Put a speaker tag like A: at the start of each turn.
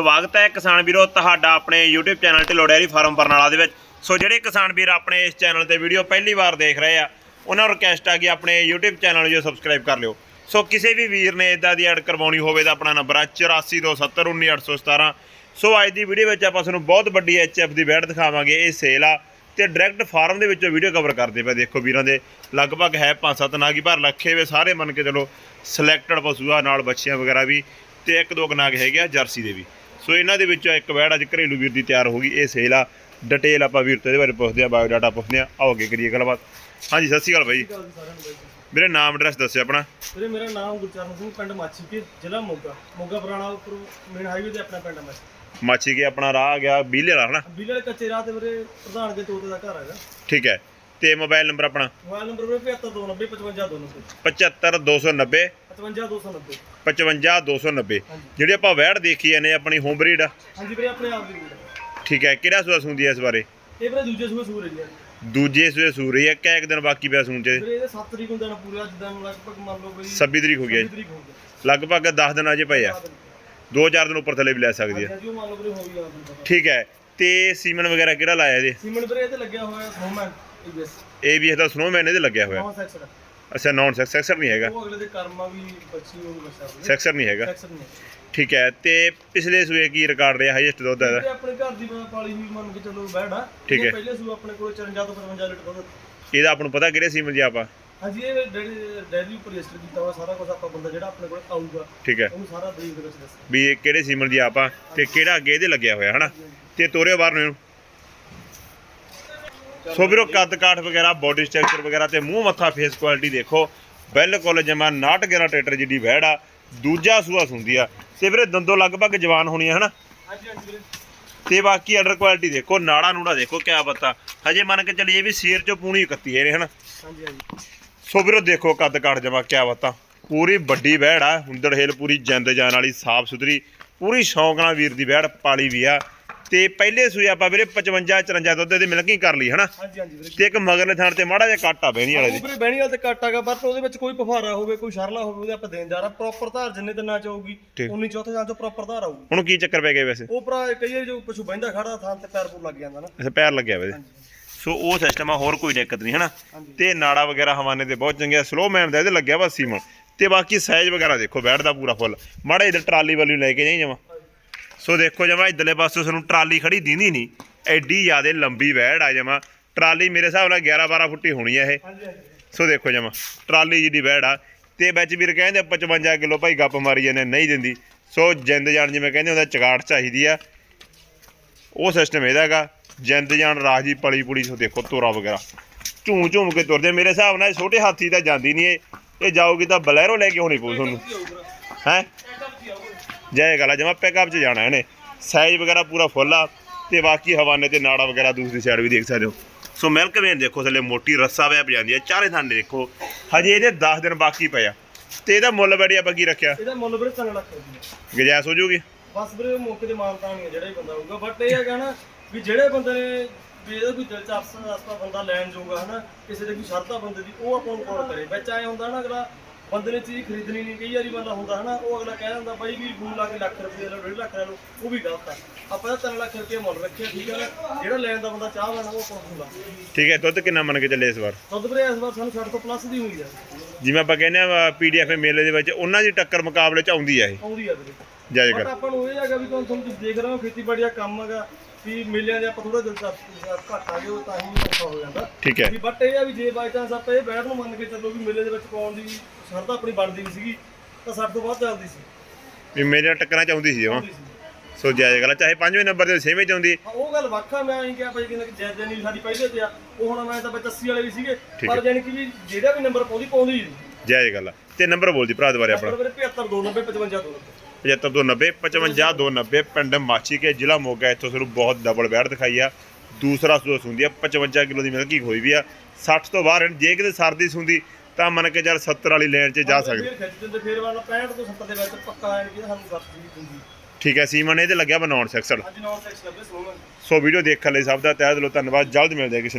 A: ਸਵਾਗਤ ਹੈ ਕਿਸਾਨ ਵੀਰੋ, ਤੁਹਾਡਾ ਆਪਣੇ YouTube channel Dhillon dairy farm Barnala ਦੇ ਵਿੱਚ। ਸੋ ਜਿਹੜੇ ਕਿਸਾਨ ਵੀਰ ਆਪਣੇ ਇਸ ਚੈਨਲ ਤੇ ਵੀਡੀਓ ਪਹਿਲੀ ਵਾਰ ਦੇਖ ਰਹੇ ਆ, ਉਹਨਾਂ ਨੂੰ ਰਿਕਵੈਸਟ ਆ ਕਿ ਆਪਣੇ YouTube ਚੈਨਲ ਨੂੰ ਸਬਸਕ੍ਰਾਈਬ ਕਰ ਲਿਓ। ਸੋ ਕਿਸੇ ਵੀ ਵੀਰ ਨੇ ਇਦਾਂ ਦੀ ਐਡ ਕਰਵਾਉਣੀ ਹੋਵੇ ਤਾਂ ਆਪਣਾ ਨੰਬਰ ਆ 8427191817 ਸੋ ਅੱਜ ਦੀ ਵੀਡੀਓ ਵਿੱਚ ਆਪਾਂ ਤੁਹਾਨੂੰ ਬਹੁਤ ਵੱਡੀ ਐਚਐਫ ਦੀ ਬੈਡ ਦਿਖਾਵਾਂਗੇ, ਇਹ ਸੇਲ ਆ ਤੇ ਡਾਇਰੈਕਟ ਫਾਰਮ ਦੇ ਵਿੱਚੋਂ ਵੀਡੀਓ ਕਵਰ ਕਰਦੇ ਪਏ ਦੇਖੋ ਵੀਰਾਂ ਦੇ। ਲਗਭਗ ਹੈ 5-7 ਨਾਗੀ ਪਰ ਲੱਖੇ ਵੇ ਸਾਰੇ ਮੰਨ ਕੇ ਚਲੋ ਸਿਲੈਕਟਡ ਪਸ਼ੂ ਆ ਨਾਲ ਬੱਚੀਆਂ ਵਗੈਰਾ ਵੀ ਤੇ ਇੱਕ ਦੋ ਨਾਗ ਹੈਗੇ ਆ ਜਰਸੀ ਦੇ ਵੀ। ਸੋ ਇਹਨਾਂ ਦੇ ਵਿੱਚੋਂ ਇੱਕ ਵੈੜ ਅੱਜ ਘਰੇਲੂ ਵੀਰ ਦੀ ਤਿਆਰ ਹੋ ਗਈ। ਇਹ ਸੇਲ ਆ। ਡਿਟੇਲ ਆਪਾਂ ਵੀਰ ਤੋਂ ਇਹਦੇ ਬਾਰੇ ਪੁੱਛਦੇ ਆ ਬਾਇਓ ਡਾਟਾ ਪੁੱਛਦੇ ਆ। ਆਓ ਅੱਗੇ ਕਰੀਏ ਗੱਲਬਾਤ। ਹਾਂਜੀ ਸਤਿ ਸ਼੍ਰੀ ਅਕਾਲ ਬਾਈ। ਵੀਰੇ ਨਾਮ ਐਡਰੈਸ ਦੱਸਿਓ ਆਪਣਾ।
B: ਵੀਰੇ ਮੇਰਾ ਨਾਮ ਗੁਰਚਰਨ ਸਿੰਘ ਪਿੰਡ ਮਾਛੀਕੇ ਜ਼ਿਲ੍ਹਾ ਮੋਗਾ। ਮੋਗਾ ਪੁਰਾਣਾ ਉੱਪਰ ਮੇਨ ਹਾਈਵੇ ਤੇ ਆਪਣਾ ਪਿੰਡ ਹੈ ਮਾਛੀ
A: ਮਾਛੀ ਕੇ ਆਪਣਾ ਰਾਹ ਆ ਗਿਆ ਬੀਲੇ ਵਾਲਾ ਹਨਾ?
B: ਬਿੱਲੇ ਵਾਲੇ ਕੱਚੇ ਰਾਹ ਤੇ ਵੀਰੇ ਪ੍ਰਧਾਨ ਦੇ ਤੋਤੇ ਦਾ ਘਰ ਹੈਗਾ।
A: ਠੀਕ ਹੈ। ਤੇ ਮੋਬਾਈਲ ਨੰਬਰ ਆਪਣਾ?
B: ਮੋਬਾਈਲ ਨੰਬਰ ਵੀਰੇ 7529
A: 75290
B: 55290
A: 55290
B: ਹਾਂਜੀ
A: ਜਿਹੜੀ ਆਪਾਂ ਵੈੜ ਦੇਖੀ ਜਾਂਦੇ ਆਪਣੀ ਹੋਮ ਬਰੀਡ
B: ਹਾਂਜੀ ਵੀਰੇ ਆਪਣੇ ਆਪ ਦੀ ਵੀਰੇ
A: ਠੀਕ ਹੈ ਕਿਹੜਾ ਸੂਆ ਸੁੰਦੀ ਹੈ ਇਸ ਬਾਰੇ?
B: ਇਹ ਵੀਰੇ ਦੂਜੇ ਸੂਏ ਸੂਰ ਹੈ ਜੀ
A: ਦੂਜੇ ਸੂਏ ਸੂਰੀ ਹੈ ਕਿਆ ਇੱਕ ਦਿਨ ਬਾਕੀ ਪਿਆ ਸੂਣ ਚ
B: ਵੀਰੇ ਇਹਦੇ 7 ਤਰੀਕ ਨੂੰ ਦਿਨ ਪੂਰਾ ਜਿੱਦਾਂ ਨੂੰ ਲਗਭਗ ਮੰਨ ਲਓ ਬਈ
A: 26 ਤਰੀਕ ਹੋ ਗਿਆ
B: 26
A: ਜੀ
B: ਤਰੀਕ ਹੋ ਗਿਆ
A: ਲਗਭਗ 10 ਦਿਨ ਅਜੇ ਪਏ ਆ। ਦੋ ਚਾਰ ਦਿਨ ਉੱਪਰ ਥੱਲੇ ਵੀ ਲੈ ਸਕਦੀ ਹੈ
B: ਹਾਂਜੀ ਉਹ ਮੰਨ ਲਓ ਵੀਰੇ ਹੋ ਗਿਆ ਤੁਹਾਨੂੰ ਪਤਾ।
A: ਠੀਕ ਹੈ ਤੇ ਸੀਮਨ ਵਗੈਰਾ ਕਿਹੜਾ ਲਾਇਆ ਇਹਦੇ?
B: ਸੀਮਨ ਵੀਰੇ ਇਹ ਤੇ ਲੱਗਿਆ ਹੋਇਆ ਸਨੋਮੈਨ ਈਬੀਐਸ
A: ਇਹ ਵੀ ਇਹਦਾ ਸਨੋਮੈਨ ਇਹਦੇ ਲੱਗਿਆ ਹੋਇਆ।
B: ਨੌ ਸੈਕਸਰ
A: ਅੱਛਾ ਨੌਨ ਸੈਕਸਰ ਨਹੀਂ ਹੈਗਾ।
B: ਉਹ ਅਗਲੇ ਦੇ ਕਰਮਾ ਵੀ ਬੱਚੀ ਉਹ ਵੀਰੇ
A: ਸੈਕਸਰ ਨਹੀਂ ਹੈਗਾ।
B: ਸੈਕਸਰ ਨਹੀਂ
A: ਠੀਕ ਹੈ ਤੇ ਪਿਛਲੇ ਸੂਏ ਕੀ ਰਿਕਾਰਡ ਰਿਹਾ ਹਾਈਐਸਟ ਦੁੱਧ ਇਹਦਾ
B: ਆਪਣੇ ਘਰ ਦੀ ਪਾਲੀ ਹੋਈ ਮੰਨ ਕੇ ਚੱਲੋ ਬੈੜ
A: ਠੀਕ ਹੈ।
B: ਪਹਿਲੇ ਸੂ ਆਪਣੇ ਕੋਲ 54 ਤੋਂ 55 ਲੀਟਰ ਦੁੱਧ।
A: ਇਹਦਾ ਆਪਾਂ ਨੂੰ ਪਤਾ ਕਿਹੜੇ ਸੀਮਨ ਜੀ ਆਪਾਂ?
B: ਹਾਂਜੀ ਇਹ ਡੈਰੀ ਉੱਪਰ ਰਜਿਸਟਰ ਕੀਤਾ ਹੋਇਆ ਸਾਰਾ ਕੁਝ ਆਪਾਂ ਬੰਦਾ ਜਿਹੜਾ ਆਪਣੇ ਕੋਲ ਆਊਗਾ
A: ਠੀਕ ਹੈ।
B: ਉਹਨੂੰ ਸਾਰਾ ਬਰੀਕ ਦੇ ਵਿੱਚ
A: ਵੀ ਇਹ ਕਿਹੜੇ ਸੀਮਨ ਜੀ ਆਪਾਂ ਤੇ ਕਿਹੜਾ ਅੱਗੇ ਇਹਦੇ ਲੱਗਿਆ ਹੋਇਆ ਹਨਾ? ਤੇ ਤੋਰਿਓ ਬਾਹਰ ਨੂੰ ਇਹਨੂੰ। ਸੋ ਵੀਰੋ ਕੱਦ ਕਾਠ ਵਗੈਰਾ ਬੋਡੀ ਸਟਰਕਚਰ ਵਗੈਰਾ ਤੇ ਮੂੰਹ ਮੱਥਾ ਫੇਸ ਕੁਆਲਿਟੀ ਦੇਖੋ। ਬਿਲਕੁਲ ਜਮਾ 69 11 ਟਰੈਕਟਰ ਜਿੱਡੀ ਵਹਿੜ ਆ ਦੂਜਾ ਸੂਆ ਸੁੰਦੀ ਆ। ਤੇ ਵੀਰੇ ਦੰਦੋਂ ਲਗਭਗ ਜਵਾਨ ਹੋਣੀ ਆ ਹਨਾ?
B: ਹਾਂਜੀ ਹਾਂਜੀ ਵੀਰੇ।
A: ਤੇ ਬਾਕੀ ਅੰਡਰ ਕੁਆਲਿਟੀ ਦੇਖੋ ਨਾੜਾ ਨੂੜਾ ਦੇਖੋ ਕਿਆ ਪਤਾ। ਹਜੇ ਮੰਨ ਕੇ ਚੱਲੀਏ ਵੀ ਸ਼ੇਰ ਚੋਂ ਪੂਣੀ ਕੱਤੀ ਇਹ ਨੇ ਹਨਾ?
B: ਹਾਂਜੀ ਹਾਂਜੀ।
A: ਸੋ ਵੀਰੋ ਦੇਖੋ ਕੱਦ ਕਾਠ ਜਮਾ ਕਿਆ ਬਤਾ ਪੂਰੀ ਵੱਡੀ ਵਹਿੜ ਆ ਹੁੰਦੜ ਹਿਲ ਪੂਰੀ ਜਿੰਦ ਜਾਨ ਵਾਲੀ ਸਾਫ਼ ਸੁਥਰੀ ਪੂਰੀ ਸ਼ੌਂਕ ਨਾਲ ਵੀਰ ਦੀ ਵਹਿੜ ਪਾਲੀ ਵੀ ਆ। ਤੇ ਪਹਿਲੇ ਸੂਏ ਆਪਾਂ ਵੀਰੇ 55 54 ਦੁੱਧ ਦੇ ਮਿਲਕਿੰਗ ਕਰ ਲਈ ਹਨਾ?
B: ਹਾਂਜੀ ਹਾਂਜੀ ਵੀਰੇ।
A: ਤੇ ਇੱਕ ਮਗਰਲੇ ਥਾਂ ਤੇ ਮਾੜਾ ਜਿਹਾ ਕੱਟ ਆ ਬਹਿਣੀ ਵਾਲੇ ਦੀ।
B: ਵੀਰੇ ਬਹਿਣੀ ਵਾਲ ਤੇ ਕੱਟ ਆਗਾ ਪਰ ਉਹਦੇ ਵਿੱਚ ਕੋਈ ਪਫਾਰਾ ਹੋਵੇ ਕੋਈ ਸ਼ਰਲਾ ਹੋਵੇ ਉਹਦੇ ਆਪਾਂ ਦੇਣ ਜਾ ਰਹਾ ਪ੍ਰੋਪਰ ਧਾਰ ਜਿੰਨੇ ਦਿਨਾਂ ਚ ਆਊਗੀ
A: ਠੀਕ।
B: ਉਨੀ ਚੌਥੇ ਦਿਨ ਚ ਪ੍ਰੋਪਰ ਧਾਰ ਆਊਗੀ।
A: ਹੁਣ ਕੀ ਚੱਕਰ ਪੈ ਗਏ ਵੈਸੇ?
B: ਉਹ ਭਰਾ ਕਈ ਵਾਰੀ ਜੋ ਪਸ਼ੂ ਬਹਿੰਦਾ ਖੜਾ ਥਾਂ ਤੇ ਪੈਰ ਪੂਰ ਲੱਗ ਜਾਂਦਾ ਨਾ।
A: ਅੱਛਾ ਪੈਰ ਲੱਗਿਆ ਵੇ।
B: ਹਾਂਜੀ।
A: ਸੋ ਉਹ ਸਿਸਟਮ ਆ ਹੋਰ ਕੋਈ ਦਿੱਕਤ ਨਹੀਂ ਹਨਾ? ਤੇ ਨਾੜਾ ਵਗੈਰਾ ਹਵਾਨੇ ਤੇ ਬਹੁਤ ਚੰਗੇ ਸਲੋ ਮੈਨ ਦਾ ਇਹਦੇ ਲੱਗਿਆ ਵਾ ਸੀਮਨ। ਤੇ ਬਾਕੀ ਸਾਈਜ਼ ਵਗੈਰਾ ਦੇਖੋ ਬੈਠਦਾ ਪੂਰਾ ਫੁੱਲ ਮਾੜਾ ਇਧਰ ਟਰਾਲੀ ਵਾਲੀ ਲੈ ਕੇ ਜਾਈ ਜਮਾ। ਸੋ ਦੇਖੋ ਜਮਾ ਇਧਰਲੇ ਪਾਸੇ ਤੁਹਾਨੂੰ ਟਰਾਲੀ ਖੜੀ ਦੀਂਦੀ ਨਹੀਂ। ਐਡੀ ਜ਼ਿਆਦੇ ਲੰਬੀ ਵੈੜ ਆ ਜਮਾ। ਟਰਾਲੀ ਮੇਰੇ ਹਿਸਾਬ ਨਾਲ 11 12 ਫੁੱਟੀ ਹੋਣੀ ਆ ਇਹ। ਸੋ ਦੇਖੋ ਜਮਾ ਟਰਾਲੀ ਜਿੱਡੀ ਵੈੜ ਆ। ਤੇ ਵਿੱਚ ਵੀਰ ਕਹਿੰਦੇ 55 ਕਿਲੋ ਭਾਈ ਗੱਪ ਮਾਰੀ ਜਾਂਦੇ ਨਹੀਂ ਦਿੰਦੀ। ਸੋ ਜਿੰਦ ਜਾਨ ਜਿਵੇਂ ਕਹਿੰਦੇ ਹੁੰਦਾ ਚਗਾੜ ਚਾਹੀਦੀ ਆ। ਉਹ ਸਿਸਟਮ ਇਹਦਾ ਹੈਗਾ। ਜਿੰਦ ਜਾਨ ਰਾਜੀ ਪਲੀ ਪੁਲੀ ਸੋ ਦੇਖੋ ਤੋਰਾ ਵਗੈਰਾ। ਝੂਮ ਝੂਮ ਕੇ ਤੁਰਦੇ ਮੇਰੇ ਹਿਸਾਬ ਨਾਲ ਇਹ ਛੋਟੇ ਹਾਥੀ ਤਾਂ ਜਾਂਦੀ ਨਹੀਂ ਇਹ। ਇਹ ਜਾਊਗੀ ਤਾਂ ਬਲੈਰੋ ਲੈ ਕੇ ਹੋਣੀ ਪਊ ਤੁਹਾਨੂੰ। ਹੈ? ਜੈ ਗਲਾ ਜਮਾ ਪਿਕਅਪ 'ਚ ਜਾਣਾ ਇਹਨੇ। ਸਾਈਜ਼ ਵਗੈਰਾ ਪੂਰਾ ਫੁੱਲ ਆ ਤੇ ਬਾਕੀ ਹਵਾਨੇ ਤੇ ਨਾੜਾ ਵਗੈਰਾ ਦੂਸਰੀ ਸਾਈਡ ਵੀ ਦੇਖ ਸਕਦੇ ਹੋ। ਸੋ ਮਿਲਕ ਵੇਨ ਦੇਖੋ ਥੱਲੇ ਮੋਟੀ ਰੱਸਾ ਵਿਆ ਜਾਂਦੀ ਹੈ ਚਾਰੇ ਥਾਂ ਦੇਖੋ। ਹਜੇ ਇਹਦੇ 10 ਦਿਨ ਬਾਕੀ ਪਏ ਆ। ਤੇ ਇਹਦਾ ਮੁੱਲ ਬੜੀ ਆਪਾਂ ਕੀ ਰੱਖਿਆ?
B: ਇਹਦਾ ਮੁੱਲ ਵੀਰੇ 3 ਲੱਖ ਰੁਪਏ।
A: ਗਜੈਸ ਹੋ ਜੂਗੀ
B: ਬਸ ਵੀਰੇ ਮੌਕੇ ਤੇ ਮਾਨਤਾ ਨਹੀਂ ਹੈ ਜਿਹੜਾ ਹੀ ਬੰਦਾ ਹੋਊਗਾ ਬਟ ਇਹ ਹੈਗਾ ਨਾ ਵੀ ਜਿਹੜੇ ਬੰਦੇ ਨੇ ਵੀ ਇਹਦਾ ਕੋਈ ਦਿਲਚਸਪ ਰਸਤਾ ਬੰਦਾ ਲੈਣ ਜਾਊਗਾ ਹਨਾ ਕਿਸੇ ਦੇ ਕੋਈ ਸ਼ਰਧਾ ਬੰਦੇ ਦੀ ਉਹ ਆਪਾਂ ਨੂੰ ਕਾਲ ਕਰੇ। ਵਿੱਚ ਆਏ ਹੁੰਦਾ ਨਾ ਅਗਲਾ ਬੰਦੇ ਨੇ ਚੀਜ਼ ਖਰੀਦਣੀ ਨਹੀਂ ਕਈ ਵਾਰੀ ਬੰਦਾ ਹੁੰਦਾ ਹਨਾ ਉਹ ਅਗਲਾ ਕਹਿ ਦਿੰਦਾ ਬਾਈ ਵੀ ਫੋਨ ਲਾ ਕੇ ਲੱਖ ਰੁਪਏ ਲੈ ਲਓ 1.5 ਲੱਖ ਲੈ ਲਓ ਉਹ ਵੀ ਗਲਤ ਆ। ਆਪਾਂ ਤਾਂ 3 ਲੱਖ ਰੁਪਏ ਮੁੱਲ ਰੱਖਿਆ ਠੀਕ ਹੈ ਨਾ? ਜਿਹੜਾ ਲੈਣ ਦਾ ਬੰਦਾ ਚਾਹ ਲੈਣਾ ਉਹ ਨੂੰ ਹੁੰਦਾ।
A: ਠੀਕ ਹੈ ਦੁੱਧ ਕਿੰਨਾ ਮੰਨ ਕੇ ਚੱਲੇ ਇਸ ਵਾਰ?
B: ਦੁੱਧ ਵੀਰੇ ਇਸ ਵਾਰ ਸਾਨੂੰ 60 ਤੋਂ ਪਲੱਸ ਦੀ ਹੋਈ ਆ।
A: ਜਿਵੇਂ ਆਪਾਂ ਕਹਿੰਦੇ ਆ ਪੀਡੀਐਫ ਮੇਲੇ ਦੇ ਵਿੱਚ ਉਹਨਾਂ ਦੀ ਟੱਕਰ ਮੁਕਾਬਲੇ 'ਚ ਆਉਂਦੀ ਆ ਇਹ।
B: ਆਉਂਦੀ ਆ ਵੀਰੇ।
A: ਜੈ
B: ਬਟ
A: ਕਰ
B: ਆਪਾਂ ਨੂੰ ਇਹ ਹੈਗਾ ਵੀ ਤੁਹਾਨੂੰ ਤੁਹਾਨੂੰ ਦੇਖ ਰਹੇ ਹੋ ਖੇਤੀਬਾੜੀ ਦਾ ਕੰਮ ਹੈਗਾ। ਵੀ ਮੇਲਿਆਂ ਦੇ ਆਪਾਂ ਥੋੜਾ ਦਿਲਚਸਪ ਘੱਟ ਆ ਗਏ ਉਹ ਤਾਂ ਹੀ ਔਖਾ ਹੋ ਜਾਂਦਾ।
A: ਠੀਕ ਹੈ।
B: ਵੀ ਬਟ ਇਹ ਆ ਵੀ ਜੇ ਬਾਈ ਚਾਂਸ ਆਪਾਂ ਇਹ ਬੈਠ ਨੂੰ ਮੰਨ ਕੇ ਚੱਲੋ ਵੀ ਮੇਲੇ ਦੇ ਵਿੱਚ ਪਾਉਣ ਦੀ ਸ਼ਰਧਾ ਆਪਣੀ ਬਣਦੀ ਵੀ ਸੀਗੀ ਤਾਂ ਸਾਡੇ ਤੋਂ ਵੱਧ ਚੱਲਦੀ ਸੀ।
A: ਵੀ ਮੇਰੇ ਨਾਲ ਟੱਕਰਾਂ 'ਚ ਆਉਂਦੀ ਸੀ ਜਮਾਂ ਸੀ। ਜਾਇਜ਼ ਗੱਲ ਆ, ਚਾਹੇ ਪੰਜਵੇਂ ਨੰਬਰ ਤੇ ਛੇਵੇਂ 'ਚ ਆਉਂਦੀ।
B: ਹਾਂ, ਉਹ ਗੱਲ ਵੱਖਾ ਮੈਂ ਅਸੀਂ ਕਿਹਾ ਭਾਈ ਕਹਿੰਦਾ ਕਿ ਜੈ ਜੈਨੀ ਸਾਡੀ ਪਹਿਲੇ ਤੇ ਆ ਉਹ ਹੁਣ ਮੈਂ ਤਾਂ ਵਿੱਚ 80 ਵਾਲੇ ਵੀ ਸੀਗੇ
A: ਠੀਕ
B: ਪਰ ਜਾਨੀ ਕਿ ਵੀ ਜਿਹੜਾ ਵੀ ਨੰਬਰ ਪਾਉਂਦੀ ਪਾਉਂਦੀ ਹੀ
A: ਜਾਇਜ਼ ਗੱਲ ਆ। ਤੇ ਨੰਬਰ ਬੋਲਦੀ ਭਰਾ ਦੁਬਾਰੇ ਆਪਣਾ
B: ਨੰਬਰ ਮੇਰੇ 75 290 55 290
A: 7590 5590 ਪਿੰਡ ਮਾਚੀ ਕੇ ਜ਼ਿਲ੍ਹਾ ਮੋਗਾ। ਇੱਥੋਂ ਤੁਹਾਨੂੰ ਬਹੁਤ ਡਬਲ ਬੈੜ ਦਿਖਾਈ ਆ। ਦੂਸਰਾ ਸੂਸ ਹੁੰਦੀ ਆ 55 ਕਿਲੋ ਦੀ ਮਿਲਕੀ ਹੋਈ ਵੀ ਆ। 60 ਤੋਂ ਬਾਹਰ ਜੇ ਕਿਤੇ ਸਰਦੀ ਸੁੰਦੀ ਤਾਂ ਮੰਨ ਕੇ ਚੱਲ 70 ਵਾਲੀ ਲੈਣ 'ਚ ਜਾ ਸਕਦੇ।
B: ਫਿਰ ਖਿੱਚ ਦਿੰਦੇ ਫਿਰ ਵਾਲਾ 65 ਤੋਂ 70 ਦੇ ਵਿੱਚ ਪੱਕਾ ਐਨ ਕਿ ਸਾਨੂੰ ਸੱਤ ਦੀ ਦਿੰਦੀ।
A: ਠੀਕ ਹੈ ਸੀਮਨ ਇਹਦੇ ਲੱਗਿਆ ਬਣਾਉਣ ਸੈਕਸਲ
B: ਅੱਜ ਨੌਨ ਸੈਕਸ ਲੱਭੇ ਸੋਹਣਾ।
A: ਸੋ ਵੀਡੀਓ ਦੇਖਣ ਲਈ ਸਭ ਦਾ ਤਹਿ ਦਿਲੋਂ ਧੰਨਵਾਦ। ਜਲਦ ਮਿਲਦੇ ਹਾਂ ਕਿਸੇ ਨਵੀਂ